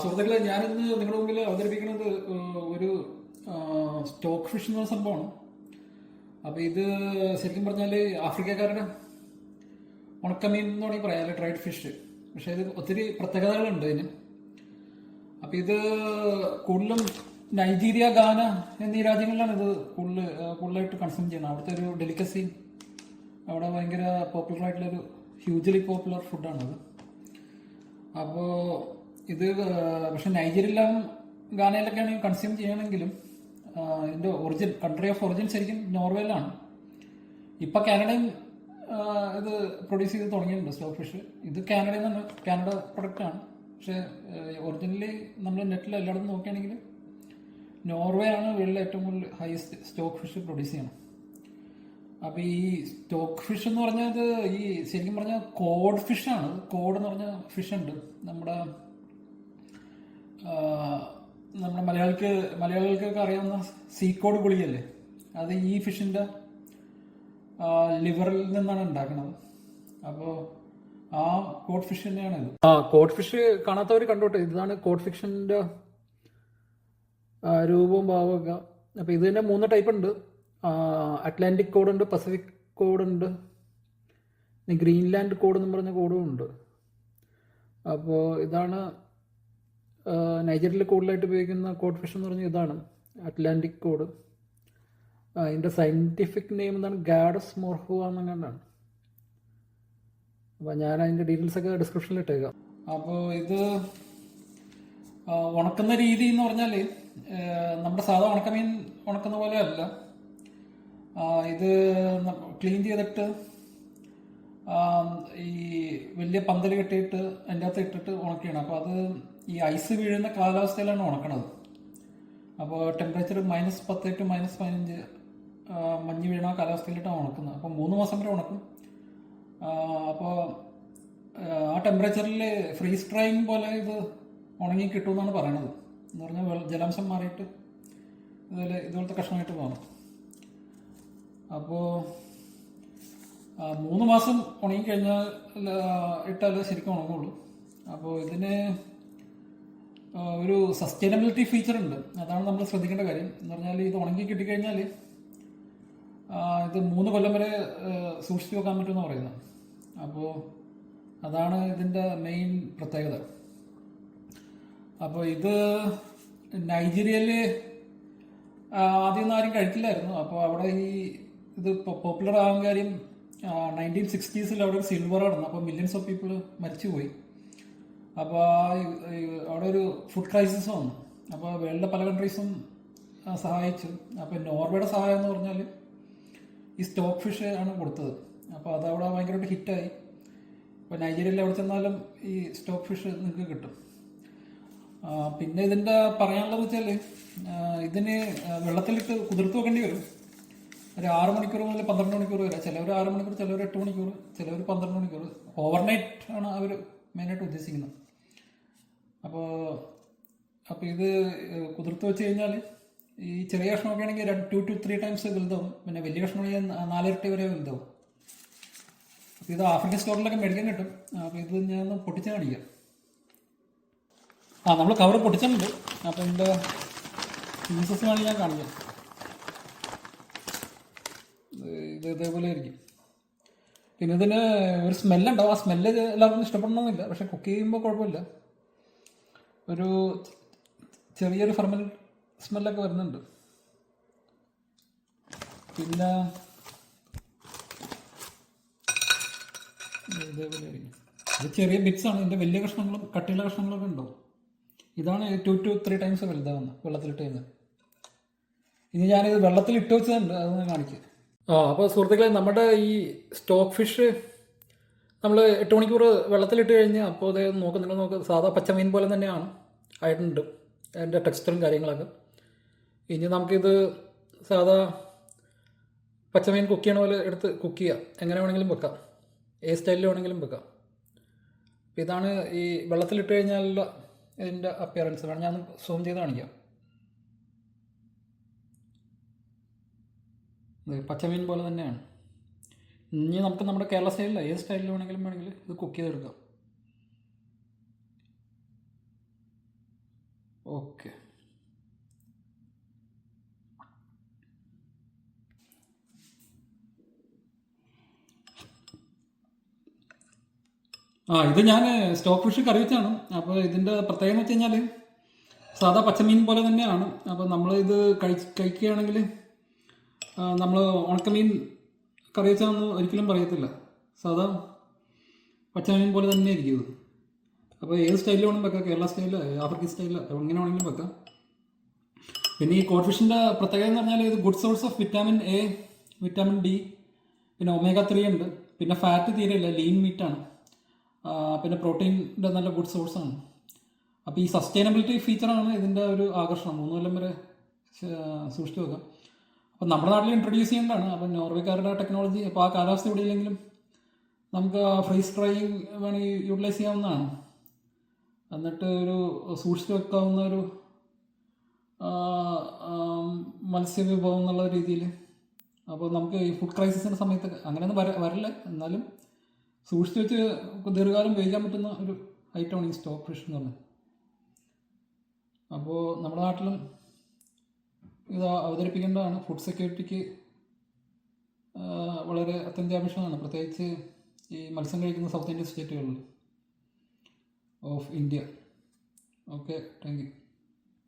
സുഹൃത്തുക്കളെ ഞാനിന്ന് നിങ്ങളുടെ മുമ്പിൽ അവതരിപ്പിക്കുന്നത് ഒരു സ്റ്റോക്ക് ഫിഷ് എന്ന സംഭവമാണ്. അപ്പോൾ ഇത് ശരിക്കും പറഞ്ഞാൽ ആഫ്രിക്കക്കാരുടെ ഉണക്കമീൻ എന്ന് വേണമെങ്കിൽ പറയാം അല്ലെ ഡ്രൈഡ് ഫിഷ് പക്ഷേ ഇത് ഒത്തിരി പ്രത്യേകതകളുണ്ട് ഇതിന്. അപ്പൊ ഇത് കൂടുതലും നൈജീരിയ ഗാന എന്നീ രാജ്യങ്ങളിലാണ് ഇത് കൂടുതൽ കൂടുതലായിട്ട് കൺസ്യൂം ചെയ്യുന്നത്. അവിടുത്തെ ഒരു ഡെലിക്കസി അവിടെ ഭയങ്കര പോപ്പുലർ ആയിട്ടുള്ളൊരു ഹ്യൂജലി പോപ്പുലർ ഫുഡാണത് അപ്പോൾ ഇത് പക്ഷെ നൈജീരിയയിലും ഗാനയിലൊക്കെയാണ് കൺസ്യൂം ചെയ്യണമെങ്കിലും ഇതിന്റെ ഒറിജിൻ കൺട്രി ഓഫ് ഒറിജിൻ ശരിക്കും നോർവേയിലാണ്. ഇപ്പൊ കാനഡയും ഇത് പ്രൊഡ്യൂസ് ചെയ്ത് തുടങ്ങിയിട്ടുണ്ട് സ്റ്റോക്ക് ഫിഷ് ഇത് കാനഡയിൽ കാനഡ പ്രൊഡക്റ്റ് ആണ്. പക്ഷെ ഒറിജിനലി നമ്മൾ നെറ്റിൽ എല്ലായിടത്തും നോക്കുകയാണെങ്കിൽ നോർവേ ആണ് വേൾഡിലെ ഏറ്റവും കൂടുതൽ ഹയസ്റ്റ് സ്റ്റോക്ക് ഫിഷ് പ്രൊഡ്യൂസ് ചെയ്യണം അപ്പൊ ഈ സ്റ്റോക്ക് ഫിഷ് എന്ന് പറഞ്ഞാൽ ഈ ശരിക്കും പറഞ്ഞാൽ കോഡ് ഫിഷ് ആണ്. കോഡ് എന്ന് പറഞ്ഞ ഫിഷ് ഉണ്ട്. നമ്മുടെ നമ്മുടെ മലയാളിക്ക് മലയാളികൾക്കൊക്കെ അറിയാവുന്ന സീക്കോഡ് ഗുളികല്ലേ അത് ഈ ഫിഷിന്റെ ലിവറിൽ നിന്നാണ് ഉണ്ടാക്കുന്നത് അപ്പോൾ ആ കോഡ് ഫിഷ് തന്നെയാണ് ഇത്. ആ കോഡ് ഫിഷ് കാണാത്തവർ കണ്ടോട്ടെ. ഇതാണ് ഫിഷിന്റെ ആ, രൂപവും ഭാവവും ഒക്കെ. അപ്പോൾ ഇത് തന്നെ മൂന്ന് ടൈപ്പ് ഉണ്ട്. അറ്റ്ലാന്റിക് കോഡ് ഉണ്ട് പസഫിക് കോഡ് ഉണ്ട് പിന്നെ ഗ്രീൻലാൻഡ് കോഡ് എന്ന് പറഞ്ഞ കോഡും ഉണ്ട്. അപ്പോൾ ഇതാണ് നൈജീരിയയിൽ കൂടുതലായിട്ട് ഉപയോഗിക്കുന്ന കോഡ് ഫിഷ് എന്ന് പറഞ്ഞാൽ ഇതാണ് അറ്റ്ലാന്റിക് കോഡ് അതിന്റെ സയന്റിഫിക് നെയിം എന്താണ്? ഗാഡസ് മോർഹുവ എന്നങ്ങാണ്ടാണ്. അപ്പോൾ ഞാൻ അതിന്റെ ഡീറ്റെയിൽസ് ഒക്കെ ഡിസ്ക്രിപ്ഷനിൽ ഇട്ടേക്കാം. അപ്പോൾ ഇത് ഉണക്കുന്ന രീതി എന്ന് പറഞ്ഞാൽ നമ്മുടെ സാധാ ഉണക്കമീൻ ഉണക്കുന്ന പോലെ അല്ല. ഇത് ക്ലീൻ ചെയ്തിട്ട് ഈ വലിയ പന്തൽ കെട്ടിയിട്ട് അതിന്റെ അകത്ത് ഇട്ടിട്ട് ഉണക്കിയാണ്. അപ്പോൾ അത് ഈ ഐസ് വീഴുന്ന കാലാവസ്ഥയിലാണ് ഉണക്കണത്. അപ്പോൾ ടെമ്പറേച്ചർ മൈനസ് പത്ത് ടു മൈനസ് പതിനഞ്ച് മഞ്ഞ് വീണ കാലാവസ്ഥയിലിട്ടാണ് ഉണക്കുന്നത്. അപ്പോൾ മൂന്ന് മാസം വരെ ഉണക്കും. അപ്പോൾ ആ ടെമ്പറേച്ചറിൽ ഫ്രീസ് ഡ്രൈയിങ് പോലെ ഇത് ഉണങ്ങി കിട്ടുമെന്നാണ് പറയണത്. എന്ന് പറഞ്ഞാൽ ജലാംശം മാറിയിട്ട് ഇതുപോലെ ഇതുപോലത്തെ കഷ്ണമായിട്ട് പോകണം അപ്പോൾ മൂന്ന് മാസം ഉണങ്ങി കഴിഞ്ഞാൽ ഇട്ടാലേ ശരിക്കും ഉണങ്ങുള്ളൂ. അപ്പോൾ ഇതിന് ഒരു സസ്റ്റൈനബിലിറ്റി ഫീച്ചർ ഉണ്ട്. അതാണ് നമ്മൾ ശ്രദ്ധിക്കേണ്ട കാര്യം. എന്ന് പറഞ്ഞാൽ ഇത് ഉണങ്ങി കിട്ടിക്കഴിഞ്ഞാൽ ഇത് മൂന്ന് കൊല്ലം വരെ സൂക്ഷിച്ചു വെക്കാൻ പറ്റുമെന്ന് പറയുന്നത്. അപ്പോൾ അതാണ് ഇതിന്റെ മെയിൻ പ്രത്യേകത. അപ്പോൾ ഇത് നൈജീരിയയിൽ ആദ്യമൊന്നും ആരും കഴിക്കില്ലായിരുന്നു അപ്പോൾ അവിടെ ഈ ഇത് പോപ്പുലർ ആകാൻ കാര്യം നയന്റീൻ സിക്സ്റ്റീസിൽ അവിടെ ഒരു സിൽവർ നടന്നു. അപ്പോൾ മില്യൺസ് ഓഫ് പീപ്പിൾ മരിച്ചുപോയി. അപ്പോൾ അവിടെ ഒരു ഫുഡ് ക്രൈസിസ് വന്നു. അപ്പോൾ വേൾഡിലെ പല കൺട്രീസും സഹായിച്ചു. അപ്പോൾ നോർവേയുടെ സഹായം എന്ന് പറഞ്ഞാൽ ഈ സ്റ്റോക്ക് ഫിഷ് ആണ് കൊടുത്തത്. അപ്പോൾ അതവിടെ ഭയങ്കരമായിട്ട് ഹിറ്റായി ഇപ്പോൾ നൈജീരിയയിൽ എവിടെ ചെന്നാലും ഈ സ്റ്റോക്ക് ഫിഷ് നിങ്ങൾക്ക് കിട്ടും. പിന്നെ ഇതിന്റെ പറയാനുള്ളത് വെച്ചാൽ ഇതിന് വെള്ളത്തിലിട്ട് കുതിർത്ത് വെക്കേണ്ടി വരും. ഒരു ആറ് മണിക്കൂർ മുതൽ പന്ത്രണ്ട് മണിക്കൂർ വരെ. ചിലവർ ആറ് മണിക്കൂർ ചിലവർ എട്ട് മണിക്കൂർ ചിലവർ പന്ത്രണ്ട് മണിക്കൂർ. ഓവർനൈറ്റ് ആണ് അവർ മെയിനായിട്ട് ഉദ്ദേശിക്കുന്നത്. അപ്പോൾ അപ്പോൾ ഇത് കുതിർത്ത് വെച്ച് കഴിഞ്ഞാൽ ഈ ചെറിയ കഷ്ണമൊക്കെ ആണെങ്കിൽ രണ്ട് ടു ടു ത്രീ ടൈംസ് വലുതാവും. പിന്നെ വലിയ കഷ്ണമാണെങ്കിൽ നാലിരട്ടി വരെ വലുതാവും. അപ്പോൾ ഇത് ആഫ്രിക്കൻ സ്റ്റോറിലൊക്കെ മേടിക്കാൻ കിട്ടും. അപ്പോൾ ഇത് ഞാൻ പൊട്ടിച്ച് കാണിക്കാം. ആ നമ്മൾ കവർ പൊട്ടിച്ചിട്ടുണ്ട്. അപ്പോൾ പീസസ് വേണമെങ്കിൽ ഞാൻ കാണിക്കാം. ഇത് ഇതേപോലെ ആയിരിക്കും. പിന്നെ ഇതിന് ഒരു സ്മെല്ലുണ്ടാവും ആ സ്മെല്ല് എല്ലാവർക്കും ഇഷ്ടപ്പെടണമെന്നില്ല. പക്ഷെ കുക്ക് ചെയ്യുമ്പോൾ കുഴപ്പമില്ല. ഒരു ചെറിയൊരു ഫർമൽ സ്മെല്ലൊക്കെ വരുന്നുണ്ട്. പിന്നെ ഇത് ഇതേപോലെ ഇത് ചെറിയ ബിറ്റ്സ് ആണ്. ഇതിന്റെ വലിയ കഷ്ണങ്ങളും കട്ടിയുള്ള കഷ്ണങ്ങളൊക്കെ ഉണ്ടോ? ഇതാണ് ടു ടു ത്രീ ടൈംസ് വലുതാവുന്നത് വെള്ളത്തിലിട്ട് കഴിഞ്ഞാൽ. ഇനി ഞാനിത് വെള്ളത്തിൽ ഇട്ട് വെച്ചതുണ്ട് അതൊന്ന് കാണിക്കാം. ആ അപ്പോൾ സുഹൃത്തുക്കളെ നമ്മുടെ ഈ സ്റ്റോക്ക് ഫിഷ് നമ്മൾ എട്ട് മണിക്കൂർ വെള്ളത്തിലിട്ട് കഴിഞ്ഞ് അപ്പോൾ അത് നോക്കുന്നുണ്ട്. നോക്ക് സാധാ പച്ചമീൻ പോലെ തന്നെയാണ് ആയിട്ടുണ്ട്. അതിന്റെ ടെക്സ്ചറും കാര്യങ്ങളൊക്കെ. ഇനി നമുക്കിത് സാധാ പച്ചമീൻ കുക്ക് ചെയ്യണ പോലെ എടുത്ത് കുക്ക് ചെയ്യാം. എങ്ങനെ വേണമെങ്കിലും വെക്കാം. ഏത് സ്റ്റൈലിൽ വേണമെങ്കിലും വെക്കാം. അപ്പോൾ ഇതാണ് ഈ വെള്ളത്തിലിട്ട് കഴിഞ്ഞാലുള്ള ഇതിന്റെ അപ്പിയറൻസ് വേണം ഞാൻ സൂം ചെയ്ത് കാണിക്കാം. പച്ചമീൻ പോലെ തന്നെയാണ്. ഇനി നമുക്ക് നമ്മുടെ കേരള സ്റ്റൈലിൽ ഏത് സ്റ്റൈലിൽ വേണമെങ്കിലും വേണമെങ്കിൽ ഇത് കുക്ക് ചെയ്തെടുക്കാം. ഓക്കെ ആ ഇത് ഞാൻ സ്റ്റോക്ക് ഫിഷ് കറി വെച്ചാണ്. അപ്പോൾ ഇതിന്റെ പ്രത്യേകത എന്ന് വെച്ച് കഴിഞ്ഞാൽ സാധാ പച്ചമീൻ പോലെ തന്നെയാണ്. അപ്പോൾ നമ്മൾ ഇത് കഴി കഴിക്കുകയാണെങ്കിൽ നമ്മൾ ഉണക്കമീൻ കറി ഒരിക്കലും പറയത്തില്ല. സാധാ പച്ചമീൻ പോലെ തന്നെ ഇരിക്കും അപ്പോൾ ഏത് സ്റ്റൈലിൽ വേണം വെക്കാം. കേരള സ്റ്റൈൽ ആഫ്രിക്കൻ സ്റ്റൈൽ എങ്ങനെ വേണമെങ്കിലും വെക്കാം. പിന്നെ ഈ കോഡ് ഫിഷിന്റെ പ്രത്യേകത എന്ന് പറഞ്ഞാൽ ഇത് good source of vitamin A vitamin D പിന്നെ ഒമേഗ ത്രീ ഉണ്ട്. പിന്നെ ഫാറ്റ് തീരെയില്ല ലീൻ മീറ്റാണ് പിന്നെ പ്രോട്ടീന്റെ നല്ല ഗുഡ് സോഴ്സാണ് അപ്പോൾ ഈ സസ്റ്റൈനബിലിറ്റി ഫീച്ചറാണ് ഇതിന്റെ ഒരു ആകർഷണം. മൂന്ന് കൊല്ലം വരെ സൂക്ഷിച്ചു വെക്കാം. അപ്പോൾ നമ്മുടെ നാട്ടിൽ ഇൻട്രൊഡ്യൂസ് ചെയ്യേണ്ടതാണ്. അപ്പോൾ നോർവേക്കാരുടെ ടെക്നോളജി അപ്പോൾ ആ കാലാവസ്ഥ ഇവിടെ ഇല്ലെങ്കിലും നമുക്ക് ഫ്രീസ് ഡ്രൈയിങ് വേണമെങ്കിൽ യൂട്ടിലൈസ് ചെയ്യാവുന്നതാണ്. എന്നിട്ട് ഒരു സൂക്ഷിച്ചു വെക്കാവുന്ന ഒരു മത്സ്യവിഭവം എന്നുള്ള രീതിയിൽ. അപ്പോൾ നമുക്ക് ഈ ഫുഡ് ക്രൈസിസിന്റെ സമയത്ത് അങ്ങനെയൊന്നും വര വരില്ല. എന്നാലും സൂക്ഷിച്ചു വെച്ച് ദീർഘകാലം ഉപയോഗിക്കാൻ പറ്റുന്ന ഒരു ഐറ്റമാണ് ഈ സ്റ്റോക്ക് ഫിഷ് എന്ന് പറയുന്നത് അപ്പോൾ നമ്മുടെ നാട്ടിലും ഇത് അവതരിപ്പിക്കേണ്ടതാണ്. ഫുഡ് സെക്യൂരിറ്റിക്ക് വളരെ അത്യന്താപേക്ഷമാണ് പ്രത്യേകിച്ച് ഈ മത്സ്യം കഴിക്കുന്ന south Indian സ്റ്റേറ്റുകളിൽ of India okay thank you